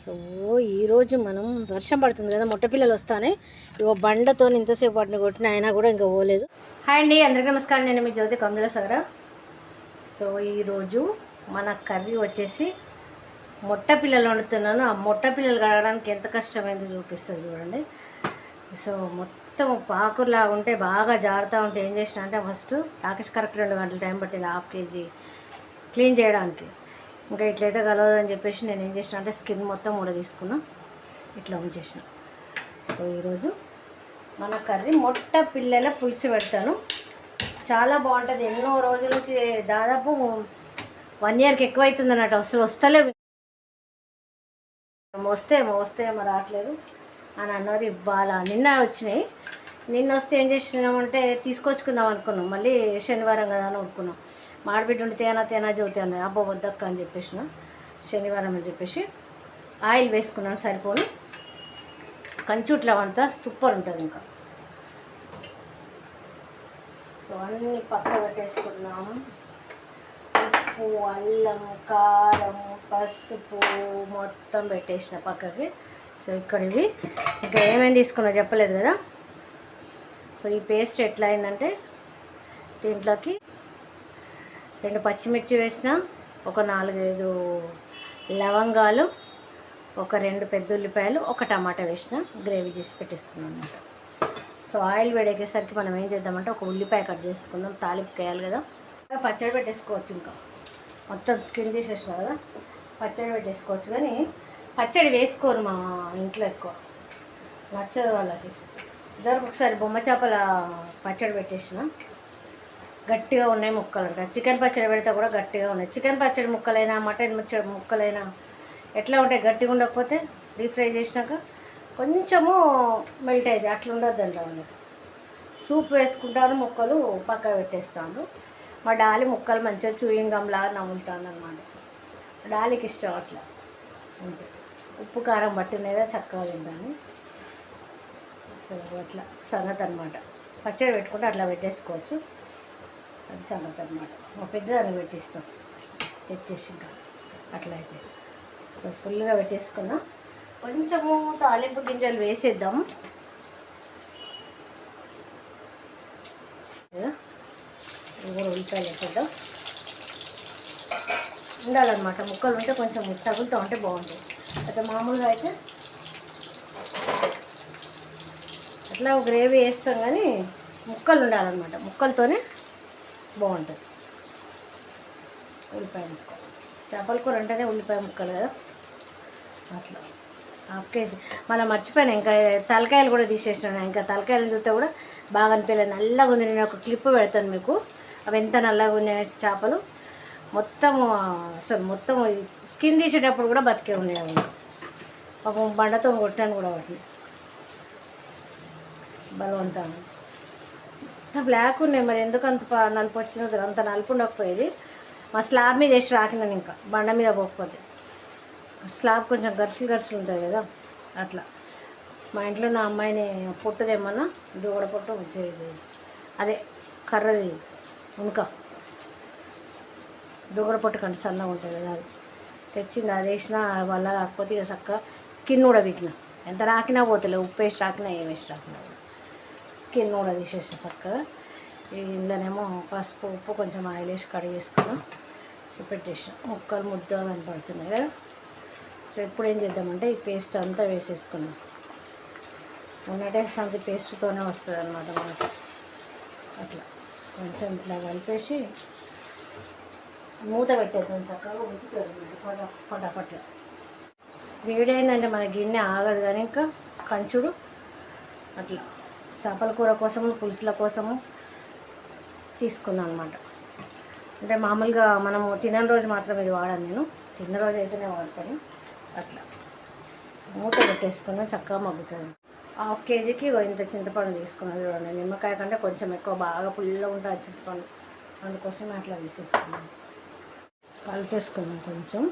So ఈరోజు మనం వర్షం పడుతుంది కదా మొట్టపిల్లలు వస్తానే. ఇగో బండతో ఇంతసేపు వాటిని కొట్టిన అయినా కూడా ఇంకా పోలేదు. హాయ్ అండి అందరికీ నమస్కారం. నేను మీ జ్యోతి కమల సగర. సో ఈరోజు మన కర్రీ వచ్చేసి మొట్ట పిల్లలు వండుతున్నాను. ఆ మొట్ట పిల్లలు కడగడానికి ఎంత కష్టమైందో చూపిస్తుంది చూడండి. సో మొత్తం పాకులా ఉంటే బాగా జారుతూ ఉంటే ఏం చేసిన అంటే ఫస్ట్ రాకేష్ కరెక్ట్ రెండు గంటల టైం పట్టింది హాఫ్ కేజీ క్లీన్ చేయడానికి. ఇంకా ఇట్లయితే కలవదని చెప్పేసి నేను ఏం చేసిన అంటే స్కిన్ మొత్తం కూడా తీసుకున్నా. ఇట్లా ఉంచేసిన సో ఈరోజు మన కర్రీ మొట్ట పిల్లల పులుసు పెడతాను. చాలా బాగుంటుంది. ఎన్నో రోజుల నుంచి దాదాపు వన్ ఇయర్కి ఎక్కువ అవుతుంది అన్నట్టు అసలు వస్తలేవు వస్తే వస్తే ఏమో రావట్లేదు. అని అన్నారు ఇవ్వాలా? నిన్న వచ్చినాయి. నిన్న వస్తే ఏం చేసినామంటే తీసుకొచ్చుకుందాం అనుకున్నాం. మళ్ళీ శనివారం కదా అని అనుకున్నాం. మాడిబిడ్డ ఉండి తేనా తేనా జ్యోతి అన్నది. అబ్బో వద్దక్క అని చెప్పేసిన. శనివారం అని చెప్పేసి ఆయిల్ వేసుకున్నాను సరిపోను. కంచుట్ల వంట సూపర్ ఉంటుంది ఇంకా. సో అన్నీ పక్క పెట్టేసుకున్నాము. ఉప్పు అల్లం కారం పసుపు మొత్తం పెట్టేసిన పక్కకి. సో ఇక్కడ ఇవి. ఇంకా ఏమేమి తీసుకున్నా చెప్పలేదు కదా. సో ఈ పేస్ట్ ఎట్లా అయిందంటే దీంట్లోకి రెండు పచ్చిమిర్చి వేసిన ఒక నాలుగైదు లవంగాలు ఒక రెండు పెద్ద ఉల్లిపాయలు ఒక టమాటా వేసిన గ్రేవీ చేసి పెట్టేసుకున్నాం అనమాట సో ఆయిల్ వేడెక్కేసరికి మనం ఏం చేద్దామంటే ఒక ఉల్లిపాయ కట్ చేసుకుందాం. తాలింపు వేయాలి కదా. పచ్చడి పెట్టేసుకోవచ్చు ఇంకా. మొత్తం స్కిన్ తీసేసిన కదా. పచ్చడి పెట్టేసుకోవచ్చు కానీ పచ్చడి వేసుకోరు మా ఇంట్లో ఎక్కువ. నచ్చదు వాళ్ళకి. ఇద్దరికి ఒకసారి బొమ్మ చేపల పచ్చడి పెట్టేసిన. గట్టిగా ఉన్నాయి ముక్కలు అంట. చికెన్ పచ్చడి పెడితే కూడా గట్టిగా ఉన్నాయి. చికెన్ పచ్చడి ముక్కలైనా మటన్ ముచ్చడి ముక్కలైనా ఎట్లా ఉంటాయి గట్టిగా ఉండకపోతే డీప్ ఫ్రై చేసినాక కొంచెము మెల్ట్ అయింది అట్లా ఉండొద్దు అండి సూప్ వేసుకుంటాను ముక్కలు పక్క పెట్టేస్తాను మా డాలి ముక్కలు మంచిగా చూయింగ్ గమ్లాగా అనమాట డాలికి ఇష్టం అట్లా. ఉప్పు కారం పట్టినదే చక్కగా తింటాను. సో అట్లా సంగతి అనమాట పచ్చడి పెట్టుకుంటే అట్లా పెట్టేసుకోవచ్చు. అది సంగతి అనమాట మా పెద్దదాన్ని పెట్టిస్తాం. తెచ్చేసి ఇంకా అట్లా అయితే. సో ఫుల్గా పెట్టేసుకున్నాం. కొంచెము తాలింపు గింజలు వేసేద్దాం. కూడా ఉల్లిపాయలు వేసేద్దాం. ఉండాలన్నమాట. ముక్కలు ఉంటే కొంచెం తగులుతూ ఉంటే బాగుంటుంది. అయితే మామూలుగా అయితే అట్లా గ్రేవీ వేస్తాం కానీ ముక్కలు ఉండాలన్నమాట. ముక్కలతోనే బాగుంటుంది. ఉల్లిపాయ ముక్క. చేపల కూర అంటేనే ఉల్లిపాయ ముక్కలు కదా? అట్లా. Half KG. మళ్ళీ మర్చిపోయాను ఇంకా తలకాయలు కూడా తీసేసినాను ఇంకా తలకాయలు చూస్తే కూడా బాగా అనిపించలేదు నల్లగా ఉంది. నేను ఒక క్లిప్ పెడతాను మీకు. అవి ఎంత నల్లగా ఉన్నాయి చేపలు. మొత్తం అసలు మొత్తం స్కిన్ తీసేటప్పుడు కూడా బతికే ఉన్నాయి అవి. పాపం బండతో కొట్టాను కూడా వాటిని. బలవంతాన్ని. బ్లాక్ ఉన్నాయి మరి ఎందుకు అంత నలుపు వచ్చినది అంత నలుపు ఉండకపోయేది. మా స్లాబ్ మీద వేసి రాకినాను ఇంకా బండ మీద పోకపోతే. స్లాబ్ కొంచెం గరుసులు గరుసులు ఉంటుంది కదా అట్లా. మా ఇంట్లో నా అమ్మాయిని పొట్టుదేమన్నా దూడ పొట్టు వచ్చేది అదే కర్రది ఉనుక. దూడ పొట్టు కంటే సన్నగా ఉంటుంది కదా అది తెచ్చింది అది వేసిన వల్ల కాకపోతే ఇక చక్క స్కిన్ కూడా పెట్టిన ఎంత రాకినా పోతలే ఉప్పు వేసి రాకినా ఏం వేసి రాకినా. స్కిన్ కూడా తీసేసిన చక్కగా. ఇందులోనేమో పసుపు ఉప్పు కొంచెం ఆయిల్ వేసి కడిగేసుకున్నాం పెట్టేసాం. ముక్కలు ముద్దగా కనపడుతున్నాయి కదా. సో ఇప్పుడు ఏం చేద్దామంటే ఈ పేస్ట్ అంతా వేసేసుకున్నాం ఉన్న టేస్ట్ అంత పేస్ట్తోనే వస్తుంది అనమాట మనకి. అట్లా. కొంచెం ఇట్లా కలిపేసి మూత పెట్టేద్దాం చక్కగా ఉడుకుతుంది. పట. వేడైందంటే మన గిన్నె ఆగదు కానీ ఇంకా కంచుడు అట్లా. చేపల కూర కోసము పులుసుల కోసము తీసుకున్నాను అనమాట అంటే మామూలుగా మనము తినని రోజు మాత్రం ఇది వాడాను నేను. తిన్న రోజు అయితేనే వాడతాను. అట్లా. మూత పెట్టేసుకున్నా చక్కగా మగ్గుతుంది. హాఫ్ కేజీకి ఇంత చింతపండు తీసుకున్నాను చూడండి. నిమ్మకాయ కంటే కొంచెం ఎక్కువ బాగా పుల్లిలో ఉంటుంది చింతపండు. అందుకోసం అట్లా తీసేసుకున్నాను. కలిపేసుకున్నాం కొంచెం.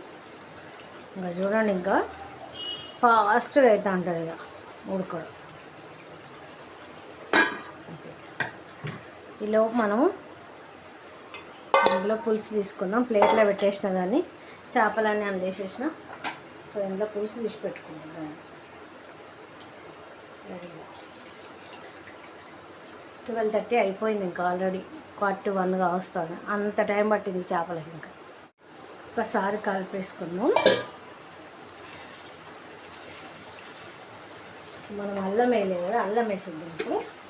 ఇంకా చూడండి ఇంకా ఫాస్ట్గా అయితే ఉంటుంది ఇక. ఉడకడం. ఇలా మనము ఇందులో పులుసు తీసుకుందాం. ప్లేట్లో పెట్టేసిన దాన్ని చేపలన్నీ అందేసేసిన. సో ఇందులో పులుసు తీసి పెట్టుకుంటున్నాను ట్వెల్వ్ థర్టీ అయిపోయింది ఇంకా ఆల్రెడీ. క్వార్టర్ వన్గా వస్తుంది అంత టైం పట్టింది చేపలకి ఇంకా. ఒకసారి కలిపేసుకుందాం. మనం అల్లం వేయలేదు కదా అల్లం వేసిద్దాం ఇప్పుడు.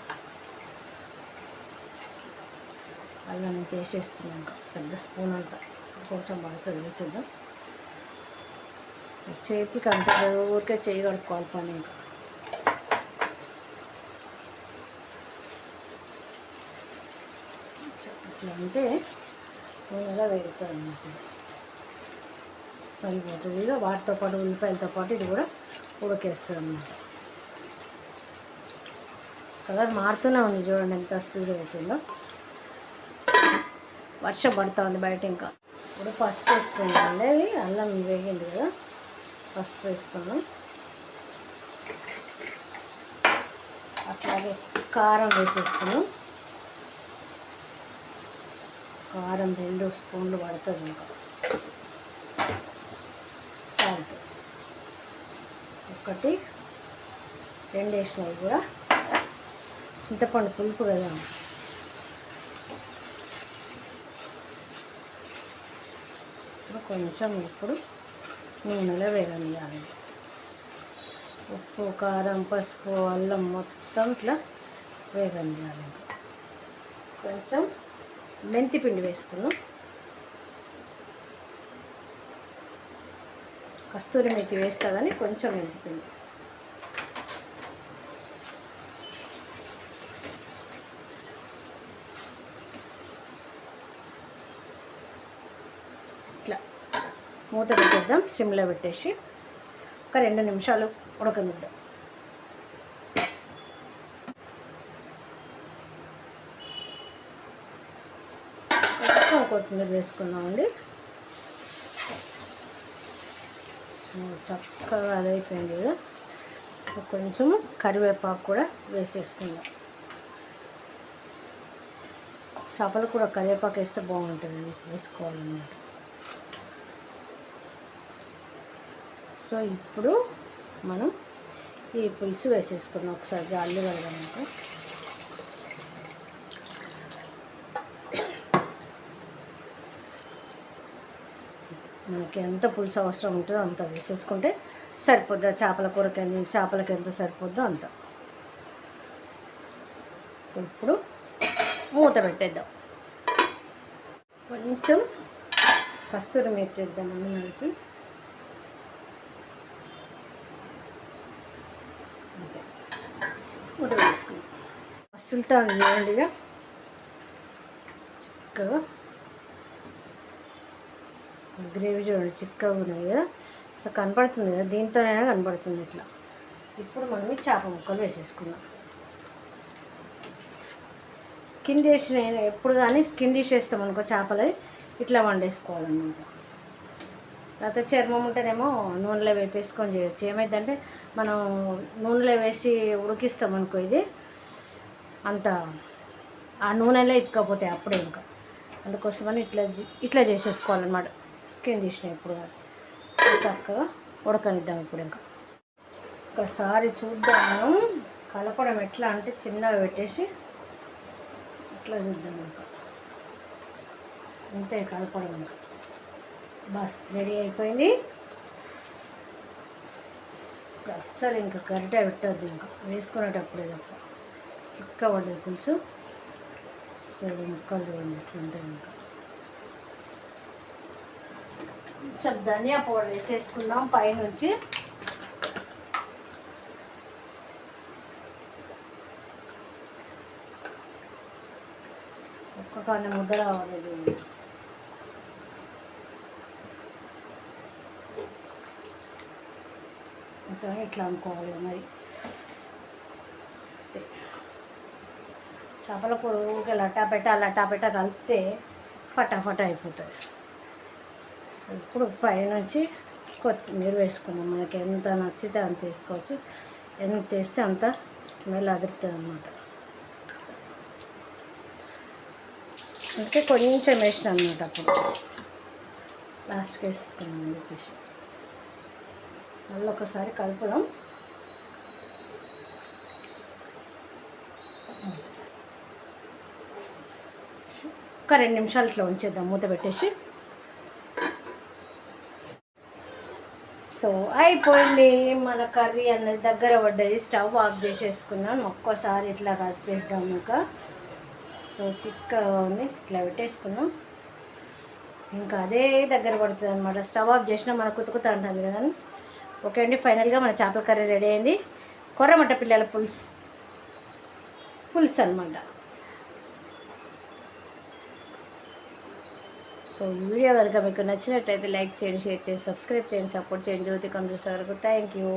అల్లం వేసేస్తున్నాం ఇంకా పెద్ద స్పూన్ అంతా కొంచెం బాగా వేసేద్దాం. చేతికి అంత ఊరికే చేయి కడుక్కోవాలి పని ఇంకా. ఇట్లా అంటే నూనెగా వేగుతుంది అన్నమాట. స్మెల్ పోతుంది. ఇక వాటితో పాటు ఉల్లిపాయలతో పాటు ఇది కూడా ఉడకేస్తుంది అన్నమాట. కలర్ మారుతూనే ఉంది చూడండి ఎంత స్పీడ్ అవుతుందో. వర్షం పడుతుంది బయట ఇంకా. ఇప్పుడు పసుపు వేసుకున్నాం అది అల్లం వేగింది కదా. పసుపు వేసుకున్నాం. అట్లాగే కారం వేసేసుకున్నాం. కారం రెండు స్పూన్లు పడుతుంది ఇంకా. సాల్ట్. ఒకటి రెండు వేసినవి కూడా. చింతపండు పులుపు కదా. ఇప్పుడు కొంచెం ఇప్పుడు నూనెలో వేగనియాలి ఉప్పు కారం పసుపు అల్లం మొత్తం ఇట్లా వేగనియాలి కొంచెం మెంతి పిండి వేసుకున్నాం కస్తూరి మెతి వేస్తా కానీ కొంచెం మెంతి పిండి. ఇట్లా మూత పెట్టేద్దాం సిమ్లో పెట్టేసి ఒక రెండు నిమిషాలు ఉడకనిద్దాం. కొత్తిమీర వేసుకున్నామండి. చక్కగా అదైపోయింది కదా. కొంచెం కరివేపాకు కూడా వేసేసుకుందాం. చేపలు కూడా కరివేపాకు వేస్తే బాగుంటుందండి వేసుకోవాలన్నమాట. సో ఇప్పుడు మనం ఈ పులుసు వేసేసుకున్నాం ఒకసారి జాలి కలగడానికి మనకి ఎంత పులుసు అవసరం ఉంటుందో అంత వేసేసుకుంటే సరిపోద్ది. చేపల కూరకి చేపలకి ఎంత సరిపోద్దో అంత. సో ఇప్పుడు మూత పెట్టేద్దాం. కొంచెం కస్తూరి మేతి వేద్దాం నలిపి అంతే మూత వేసుకుందాం సుల్తాన్ చేయండి ఇక చిక్కగా. గ్రేవీ చూడండి చిక్కగా ఉన్నాయి కదా. సో కనపడుతుంది కదా దీంతోనైనా కనపడుతుంది ఇట్లా. ఇప్పుడు మనం ఈ చేప ముక్కలు వేసేసుకుందాం. స్కిన్ తీసి నేను ఎప్పుడు కానీ స్కిన్ తీసేస్తాం అనుకో చేపలు ఇట్లా వండేసుకోవాలన్నమాట. లేకపోతే చర్మం ఉంటేనేమో నూనెలో వేపేసుకొని చేయొచ్చు. ఏమైందంటే మనం నూనెలో వేసి ఉడికిస్తాం అనుకో ఇది అంత ఆ నూనెలో ఇక్కకపోతే అప్పుడే ఇంకా. అందుకోసమని ఇట్లా ఇట్లా చేసేసుకోవాలన్నమాట. స్కిన్ తీసిన ఇప్పుడు చక్కగా ఉడకనిద్దాం ఇప్పుడు ఇంకా. ఒకసారి చూద్దాము. కలపడం ఎట్లా అంటే చిన్నగా పెట్టేసి ఇట్లా చూద్దాం ఇంకా. అంతే కలపడం ఇంకా. బస్ రెడీ అయిపోయింది. అస్సలు ఇంకా గరిట పెట్టద్దు ఇంకా. వేసుకునేటప్పుడే తప్ప. చిక్క పడ్డది పులుసు ముక్కలు చూడండి ఇంకా. కొంచెం ధనియా పౌడర్ వేసేసుకుందాం పైనుంచి. ఒక్క కానీ ముద్ద రావాలి చూడండి మొత్తం ఇట్లా అనుకోవాలి మరి. చేపల కూర ఊరికే లట్టా పెట్ట లట్టా పెట్ట కలిపితే ఫటాఫట అయిపోతుంది. ఇప్పుడు పైనుంచి కొత్తిమీర వేసుకున్నాం మనకి ఎంత నచ్చితే అంత వేసుకోవచ్చు. ఎంత వేస్తే అంత స్మెల్ అదురుతుంది అన్నమాట అందుకే కొంచెం వేసిన అనమాట అప్పుడు లాస్ట్కి వేసుకున్నాం అని చెప్పేసి. మళ్ళీ ఒకసారి కలుపుదాం. ఒక రెండు నిమిషాలు ఇట్లా ఉంచేద్దాం మూత పెట్టేసి. సో అయిపోయింది. మన కర్రీ అన్నది దగ్గర పడ్డది. స్టవ్ ఆఫ్ చేసేసుకున్నాను. ఒక్కోసారి ఇట్లా కలిపేద్దాం ఇంకా. సో చిక్కగా ఉంది. ఇట్లా పెట్టేసుకున్నాం. ఇంకా అదే దగ్గర పడుతుంది అనమాట స్టవ్ ఆఫ్ చేసినా మన కుతుకుతా ఉంటుంది కదా ఓకే అండి ఫైనల్గా మన చేపల కర్రీ రెడీ అయింది. కొర్రమంట పిల్లల పులుసు. పులుసు అనమాట సో ఈ వీడియో కనుక మీకు నచ్చినట్టయితే లైక్ చేయండి షేర్ చేయండి సబ్స్క్రైబ్ చేయండి సపోర్ట్ చేయండి. జ్యోతి కంప్యూటర్స్ వరకు థ్యాంక్ యూ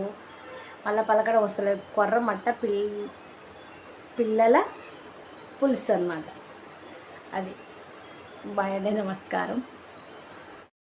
మళ్ళీ పలకడం వస్తలేదు. కొర్రమట్ట పిల్ పిల్లల పులుసు అనమాట అది. బాయ్ అండి నమస్కారం.